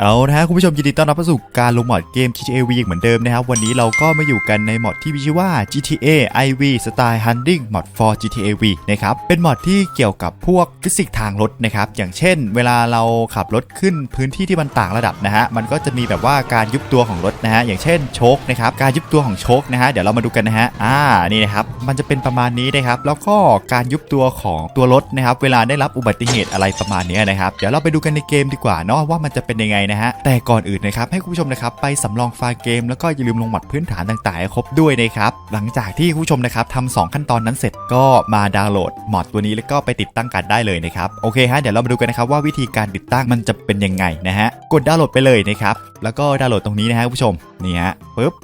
เอาละฮะคุณผู้ชมยินดีต้อนรับเข้าสู่การลงมอดเกม GTA V เหมือนเดิมนะครับ วันนี้เราก็มาอยู่กันในมอดที่มีชื่อว่า GTA IV Style Hunting Mod for GTA V นะครับ เป็นมอดที่เกี่ยวกับพวกฟิสิกส์ทางรถนะครับ อย่างเช่น เวลาเราขับรถขึ้นพื้นที่ที่มันต่างระดับนะฮะ มันก็จะมีแบบว่าการยุบตัวของรถนะฮะ อย่างเช่นโชคนะครับ การยุบตัวของโชคนะฮะ เดี๋ยวเรามาดูกันนะฮะ อ่า นี่นะครับ มันจะเป็นประมาณนี้นะครับ แล้วก็การยุบตัวของตัวรถนะครับ เวลาได้รับอุบัติเหตุอะไรประมาณนี้นะครับ เดี๋ยวเราไปดูกันในเกมดีกว่าเนาะว่ามันจะเป็นยังไงนะฮะ แต่ก่อนอื่นนะครับให้คุณผู้ชมนะครับไปสำรองไฟล์เกม แล้วก็อย่าลืมลงหมัดพื้นฐานต่างๆให้ครบด้วยนะครับ หลังจากที่คุณผู้ชมนะครับทำสองขั้นตอนนั้นเสร็จก็มาดาวน์โหลดมอดตัวนี้แล้วก็ไปติดตั้งกันได้เลยนะครับ โอเคฮะเดี๋ยวเรามาดูกันนะครับว่าวิธีการติดตั้งมันจะเป็นยังไงนะฮะ กดดาวน์โหลดไปเลยนะครับ แล้วก็ดาวน์โหลดตรงนี้นะฮะคุณผู้ชม นี่ฮะปึ๊บ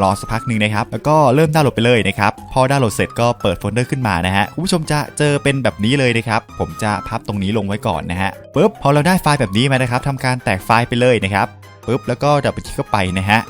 รอสักพักหนึ่งนะครับ แล้วก็เริ่มดาวน์โหลดไปเลยนะครับ พอดาวน์โหลดเสร็จก็เปิดโฟลเดอร์ขึ้นมานะฮะ คุณผู้ชมจะเจอเป็นแบบนี้เลยนะครับ ผมจะพับตรงนี้ลงไว้ก่อนนะฮะปุ๊บ พอเราได้ไฟล์แบบนี้มานะครับทำการแตกไฟล์ไปเลยนะครับปุ๊บ แล้วก็ดับเบิลคลิกเข้าไปนะฮะ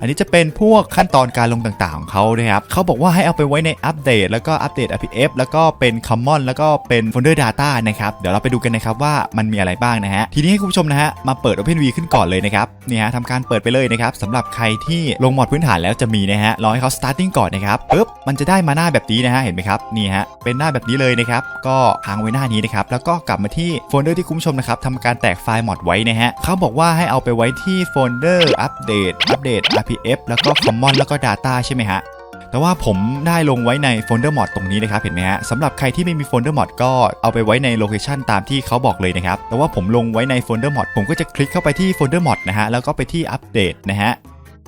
อันนี้จะเป็นพวกขั้นตอนการลงต่างๆ ของเขานะครับเขาบอกว่าให้เอาไปไว้ในอัปเดต แล้วก็อัปเดต RPF แล้วก็เป็น Common แล้วก็เป็นโฟลเดอร์ Data นะครับเดี๋ยวเราไปดูกันนะครับว่ามันมีอะไรบ้างนะฮะทีนี้ให้คุณผู้ชมนะฮะมาเปิด OpenV ขึ้นก่อนเลยนะครับนี่ฮะทำการเปิดไปเลยนะครับสำหรับใครที่ลงมอดพื้นฐานแล้วจะมีนะฮะรอให้เขา starting ก่อนนะครับปึ๊บมันจะได้มาหน้าแบบนี้นะฮะเห็นไหมครับนี่ฮะเป็นหน้าแบบนี้เลยนะครับก็ค้างไว้หน้านี้นะครับแล้วก็กลับมาที่โฟลเดอร์ที่คุณผู้ชมนะครับทำการแตกไฟล์มอดไว้นะฮะเขาบอกว่าให้เอาไปไว้ที่โฟลเดอร์อัปเดตอัปเดต RPF แล้วก็ Common แล้วก็ Data ใช่ไหมฮะแต่ว่าผมได้ลงไว้ในโฟลเดอร์มอดตรงนี้นะครับเห็นไหมฮะสำหรับใครที่ไม่มีโฟลเดอร์มอดก็เอาไปไว้ในโลเคชันตามที่เขาบอกเลยนะครับ แต่ว่าผมลงไว้ในโฟลเดอร์มอดผมก็จะคลิกเข้าไปที่โฟลเดอร์มอดนะฮะแล้วก็ไปที่อัปเดตนะฮะ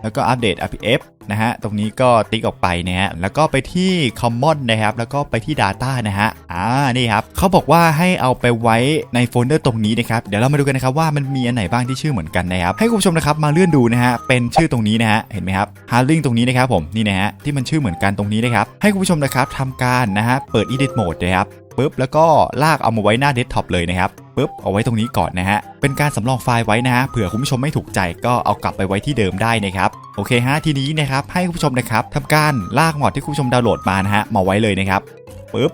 แล้วก็อัปเดต RPF นะฮะ ตรงนี้ก็ติ๊กออกไปนะฮะ แล้วก็ไปที่ Common นะครับ แล้วก็ไปที่ Data นะฮะ อ่า นี่ครับเขาบอกว่าให้เอาไปไว้ในโฟลเดอร์ตรงนี้นะครับ เดี๋ยวเรามาดูกันนะครับว่ามันมีอันไหนบ้างที่ชื่อเหมือนกันนะครับ ให้คุณผู้ชมนะครับมาเลื่อนดูนะฮะ เป็นชื่อตรงนี้นะฮะ เห็นไหมครับฮาร์ลิงตรงนี้นะครับผม นี่นะฮะ ที่มันชื่อเหมือนกันตรงนี้นะครับ ให้คุณผู้ชมนะครับทำการนะฮะ เปิด edit mode นะครับ ปุ๊บแล้วก็ลากเอามาไว้หน้าเดสก์ท็อปเลยนะครับปุ๊บเอาไว้ตรงนี้ก่อนนะฮะเป็นการสำรองไฟล์ไว้นะฮะเผื่อคุณผู้ชมไม่ถูกใจก็เอากลับไปไว้ที่เดิมได้นะครับโอเคฮะทีนี้นะครับให้คุณผู้ชมนะครับทำการลากมอดที่คุณผู้ชมดาวน์โหลดมานะฮะมาไว้เลยนะครับปุ๊บ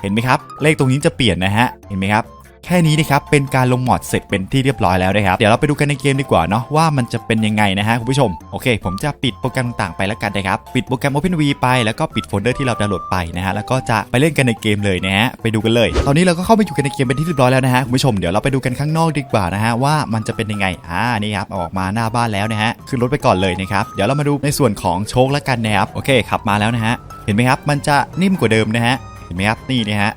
เห็นไหมครับ เลขตรงนี้จะเปลี่ยนนะฮะเห็นไหมครับ แค่นี้นะครับเป็นการลงมอดเสร็จเป็นที่เรียบร้อยแล้วนะครับเดี๋ยวเราไปดูกันในเกมดีกว่าเนาะว่ามันจะเป็นยังไงนะฮะคุณผู้ชมโอเค ผมจะปิดโปรแกรมต่างๆไปแล้วกันนะครับปิดโปรแกรม OpenV ไปแล้วก็ปิดโฟลเดอร์ที่เราดาวน์โหลดไปนะฮะแล้วก็จะไปเล่นกันในเกมเลยนะฮะไปดูกันเลย ตอนนี้เราก็เข้ามาอยู่กันในเกมเป็นที่เรียบร้อยแล้วนะฮะคุณผู้ชมเดี๋ยวเราไปดูกันข้างนอกดีกว่านะฮะว่ามันจะเป็นยังไงอ่านี่ครับอออกมาหน้าบ้านแล้วนะฮะขึ้นรถไปก่อนเลยนะครับเดี๋ยวเรามาดูในส่วนของโชคแล้วกันนะครับโอเคขับมาแล้วนะฮะเห็นไหมครับมันจะนิ่มกว่าเดิมนะฮะเห็นไหมครับนี่นะฮะ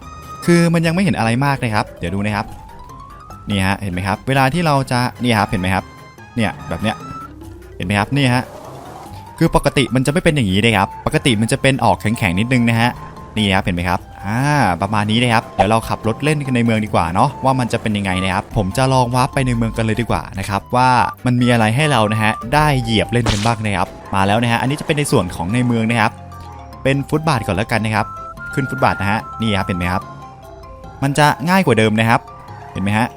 คือมันยังไม่เห็นอะไรมากนะครับ เดี๋ยวดูนะครับ นี่ฮะ เห็นไหมครับ เวลาที่เราจะ นี่ครับ เห็นไหมครับ เนี่ย แบบเนี้ย เห็นไหมครับ นี่ฮะ คือปกติมันจะไม่เป็นอย่างนี้เลยครับ ปกติมันจะเป็นออกแข็งๆนิดนึงนะฮะ นี่ครับ เห็นไหมครับ อ่า ประมาณนี้นะครับ เดี๋ยวเราขับรถเล่นกันในเมืองดีกว่าเนาะ ว่ามันจะเป็นยังไงนะครับ ผมจะลองวาร์ปไปในเมืองกันเลยดีกว่านะครับ ว่ามันมีอะไรให้เรานะฮะ ได้เหยียบเล่นกันบ้างนะครับ มาแล้วนะฮะ อันนี้จะเป็นในส่วนของในเมืองนะครับ เป็นฟุตบาทก่อนแล้วกันนะครับ ขึ้นฟุตบาทนะฮะ นี่ครับ เห็นไหมครับ มันจะง่ายกว่าเดิมนะครับ เห็นไหมฮะ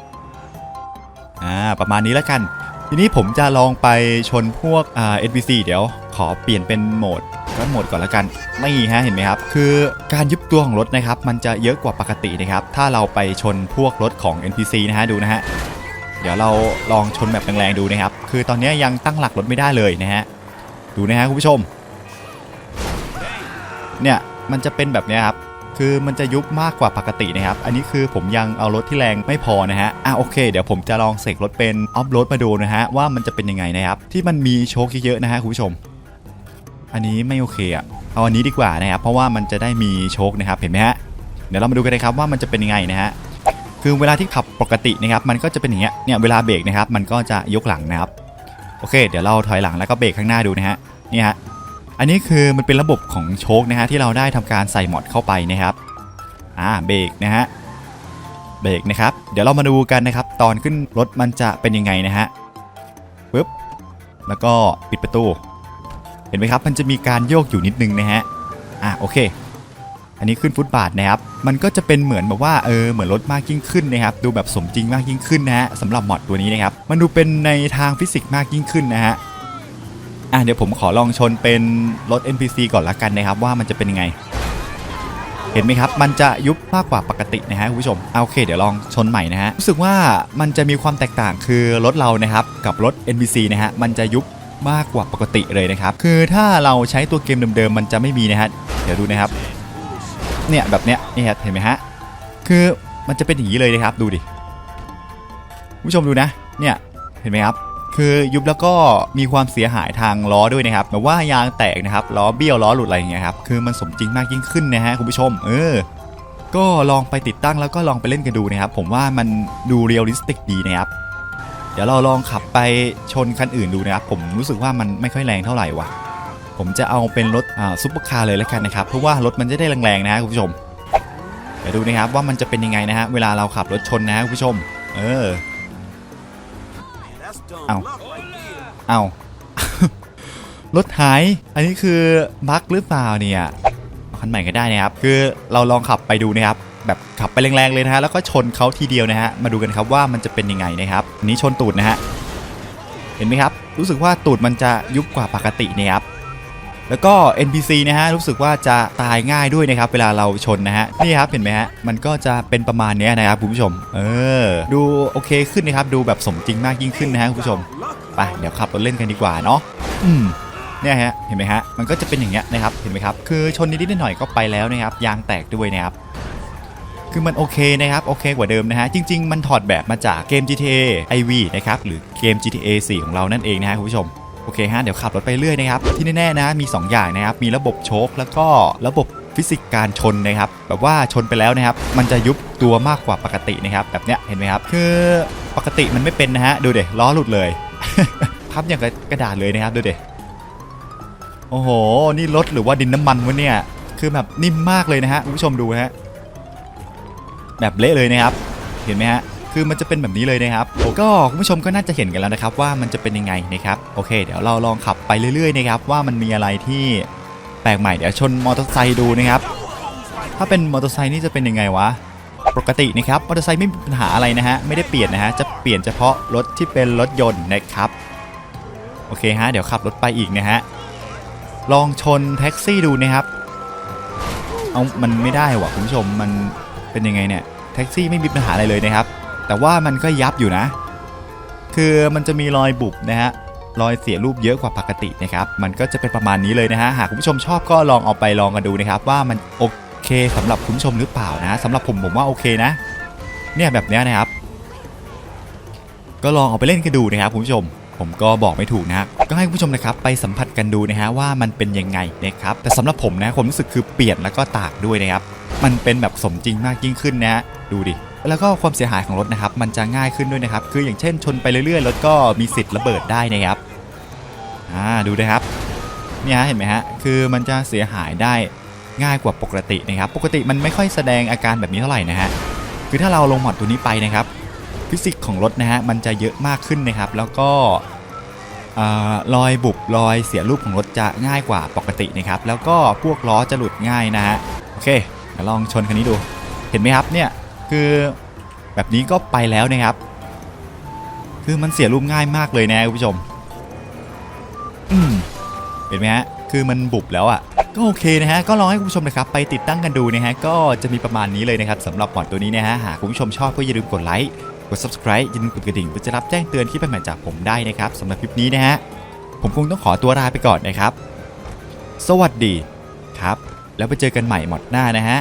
อ่าประมาณนี้แล้วกัน ทีนี้ผมจะลองไปชนพวกอ่า NPC เดี๋ยวขอเปลี่ยนเป็นโหมดก็โหมดก่อนแล้วกันไม่ฮะเห็นไหมครับ คือการยุบตัวของรถนะครับ มันจะเยอะกว่าปกตินะครับ ถ้าเราไปชนพวกรถของ NPC นะฮะดูนะฮะเดี๋ยวเราลองชนแบบแรงๆดูนะครับ คือตอนนี้ยังตั้งหลักรถไม่ได้เลยนะฮะดูนะฮะคุณผู้ชมเนี่ยมันจะเป็นแบบนี้ครับ คือมันจะยุบมากกว่าปกตินะครับ อันนี้คือผมยังเอารถที่แรงไม่พอนะฮะ อะโอเค เดี๋ยวผมจะลองเสกรถเป็นออฟโรดมาดูนะฮะว่ามันจะเป็นยังไงนะครับ ที่มันมีโชคเยอะๆนะฮะคุณผู้ชม อันนี้ไม่โอเคอะ เอาอันนี้ดีกว่านะครับเพราะว่ามันจะได้มีโชคนะครับเห็นไหมฮะ เดี๋ยวเรามาดูกันเลยครับว่ามันจะเป็นยังไงนะฮะ คือเวลาที่ขับปกตินะครับมันก็จะเป็นอย่างเงี้ย เนี่ยเวลาเบรกนะครับมันก็จะยกหลังนะครับ โอเค เดี๋ยวเราถอยหลังแล้วก็เบรกข้างหน้าดูนะฮะ นี่ฮะ อันนี้คือมันเป็นระบบของโชคนะฮะที่เราได้ทำการใส่หมอดเข้าไปนะครับอ่าเบรกนะฮะเบรกนะครับ เดี๋ยวเรามาดูกันนะครับ ตอนขึ้นรถมันจะเป็นยังไงนะฮะปึ๊บแล้วก็ปิดประตู เห็นไหมครับ มันจะมีการโยกอยู่นิดนึงนะฮะอ่าโอเคอันนี้ขึ้นฟุตบาทนะครับ มันก็จะเป็นเหมือนแบบว่าเออเหมือนรถมากยิ่งขึ้นนะครับ ดูแบบสมจริงมากยิ่งขึ้นนะฮะสำหรับมอดตัวนี้นะครับ มันดูเป็นในทางฟิสิกส์มากยิ่งขึ้นนะฮะ อะเดี๋ยวผมขอลองชนเป็นรถ NPC ก่อนละกันนะครับว่ามันจะเป็นยังไง เห็นไหมครับ มันจะยุบมากกว่าปกตินะฮะคุณผู้ชมเอาโอเค เดี๋ยวลองชนใหม่นะฮะรู้สึกว่ามันจะมีความแตกต่างคือรถเรานะครับกับรถ NPC นะฮะมันจะยุบมากกว่าปกติเลยนะครับ คือถ้าเราใช้ตัวเกมเดิมๆมันจะไม่มีนะฮะเดี๋ยวดูนะครับ เนี่ยแบบเนี้ยนี่ฮะเห็นไหมฮะคือมันจะเป็นอย่างนี้เลยนะครับดูดิคุณผู้ชมดูนะ เนี่ยเห็นไหมครับ คือยุบแล้วก็มีความเสียหายทางล้อด้วยนะครับแบบว่ายางแตกนะครับล้อเบี้ยวล้อหลุดอะไรอย่างเงี้ยครับคือมันสมจริงมากยิ่งขึ้นนะฮะคุณผู้ชม เออ ก็ลองไปติดตั้งแล้วก็ลองไปเล่นกันดูนะครับ ผมว่ามันดูเรียลลิสติกดีนะครับเดี๋ยวเราลองขับไปชนคันอื่นดูนะครับ ผมรู้สึกว่ามันไม่ค่อยแรงเท่าไหร่ว่ะผมจะเอาเป็นรถอ่าซุปเปอร์คาร์เลยแล้วกันนะครับเพราะว่ารถมันจะได้แรงๆนะฮะคุณผู้ชมเดี๋ยวดูนะครับว่ามันจะเป็นยังไงนะฮะเวลาเราขับรถชนนะฮะคุณผู้ชม เออ เอาเอารถหาย อันนี้คือบั๊กหรือเปล่าเนี่ยคันใหม่ก็ได้นะครับ คือเราลองขับไปดูนะครับ แบบขับไปแรงๆเลยนะฮะ แล้วก็ชนเขาทีเดียวนะฮะ มาดูกันครับว่ามันจะเป็นยังไงนะครับ อันนี้ชนตูดนะฮะ เห็นไหมครับ รู้สึกว่าตูดมันจะยุบกว่าปกตินะครับ แล้วก็ NPC นะฮะรู้สึกว่าจะตายง่ายด้วยนะครับ เวลาเราชนนะฮะนี่ครับเห็นไหมฮะมันก็จะเป็นประมาณนี้นะครับคุณผู้ชม เออ ดูโอเคขึ้นนะครับ ดูแบบสมจริงมากยิ่งขึ้นนะฮะคุณผู้ชมไปเดี๋ยวขับรถเล่นกันดีกว่าเนาะอืมเนี่ยฮะเห็นไหมฮะมันก็จะเป็นอย่างเงี้ยนะครับเห็นไหมครับคือชนนิดๆหน่อยๆก็ไปแล้วนะครับยางแตกด้วยนะครับคือมันโอเคนะครับโอเคกว่าเดิมนะฮะจริง ๆ มันถอดแบบมาจากเกม GTA IV นะครับหรือเกม GTA 4 ของเรานั่นเองนะฮะคุณผู้ชม โอเคฮะเดี๋ยวขับรถไปเรื่อยนะครับที่แน่ๆนะมี 2 อย่างนะครับมีระบบโชคแล้วก็ระบบฟิสิกส์การชนนะครับแบบว่าชนไปแล้วนะครับ มันจะยุบตัวมากกว่าปกตินะครับ แบบเนี้ยเห็นไหมครับ คือปกติมันไม่เป็นนะฮะดูเด็ล้อหลุดเลย พับอย่างกระดาษเลยนะครับดูเด็โอ้โห นี่รถหรือว่าดินน้ำมันวะเนี่ย คือแบบนิ่มมากเลยนะฮะคุณผู้ชมดูฮะแบบเละเลยนะครับ เห็นไหมฮะ คือมันจะเป็นแบบนี้เลยนะครับก็คุณผู้ชมก็น่าจะเห็นกันแล้วนะครับว่ามันจะเป็นยังไงนะครับโอเค เดี๋ยวเราลองขับไปเรื่อยๆนะครับว่ามันมีอะไรที่แปลกใหม่เดี๋ยวชนมอเตอร์ไซค์ดูนะครับถ้าเป็นมอเตอร์ไซค์นี่จะเป็นยังไงวะปกตินะครับมอเตอร์ไซค์ไม่มีปัญหาอะไรนะฮะไม่ได้เปลี่ยนนะฮะจะเปลี่ยนเฉพาะรถที่เป็นรถยนต์นะครับโอเคฮะเดี๋ยวขับรถไปอีกนะฮะลองชนแท็กซี่ดูนะครับเอามันไม่ได้ว่ะคุณผู้ชมมันเป็นยังไงเนี่ยแท็กซี่ไม่มีปัญหาอะไรเลยนะครับ แต่ว่ามันก็ยับอยู่นะ คือมันจะมีรอยบุบนะฮะรอยเสียรูปเยอะกว่าปกตินะครับ มันก็จะเป็นประมาณนี้เลยนะฮะ หากคุณผู้ชมชอบก็ลองเอาไปลองกันดูนะครับ ว่ามันโอเคสำหรับคุณผู้ชมหรือเปล่านะสำหรับผมผมว่าโอเคนะ เนี่ยแบบนี้นะครับ ก็ลองเอาไปเล่นกันดูนะครับคุณผู้ชม ผมก็บอกไม่ถูกนะก็ให้คุณผู้ชมนะครับไปสัมผัสกันดูนะฮะว่ามันเป็นยังไงนะครับ แต่สำหรับผมนะความรู้สึกคือเปลี่ยนแล้วก็ตากด้วยนะครับ มันเป็นแบบสมจริงมากยิ่งขึ้นนะฮะดูดิ แล้วก็ความเสียหายของรถนะครับ มันจะง่ายขึ้นด้วยนะครับ คืออย่างเช่นชนไปเรื่อยๆรถก็มีสิทธิ์ระเบิดได้นะครับอ่าดูนะครับเนี่ยฮะเห็นไหมฮะคือมันจะเสียหายได้ง่ายกว่าปกตินะครับ ปกติมันไม่ค่อยแสดงอาการแบบนี้เท่าไหร่นะฮะคือถ้าเราลงหมอดตัวนี้ไปนะครับฟิสิกส์ของรถนะฮะมันจะเยอะมากขึ้นนะครับ แล้วก็อ่ารอยบุบรอยเสียรูปของรถจะง่ายกว่าปกตินะครับ แล้วก็พวกล้อจะหลุดง่ายนะฮะโอเคลองชนคันนี้ดูเห็นไหมครับเนี่ย คือแบบนี้ก็ไปแล้วนะครับ คือมันเสียรูปง่ายมากเลยนะคุณผู้ชม อืมเห็นไหมฮะ คือมันบุบแล้วอะ ก็โอเคนะฮะ ก็ลองให้คุณผู้ชมนะครับไปติดตั้งกันดูนะฮะ ก็จะมีประมาณนี้เลยนะครับสำหรับมอดตัวนี้นะฮะ หากคุณผู้ชมชอบก็อย่าลืมกดไลค์ กด subscribe อย่าลืมกดกระดิ่งเพื่อจะรับแจ้งเตือนคลิปใหม่จากผมได้นะครับสำหรับคลิปนี้นะฮะ ผมคงต้องขอตัวลาไปก่อนนะครับ สวัสดีครับ แล้วไปเจอกันใหม่หมดหน้านะฮะ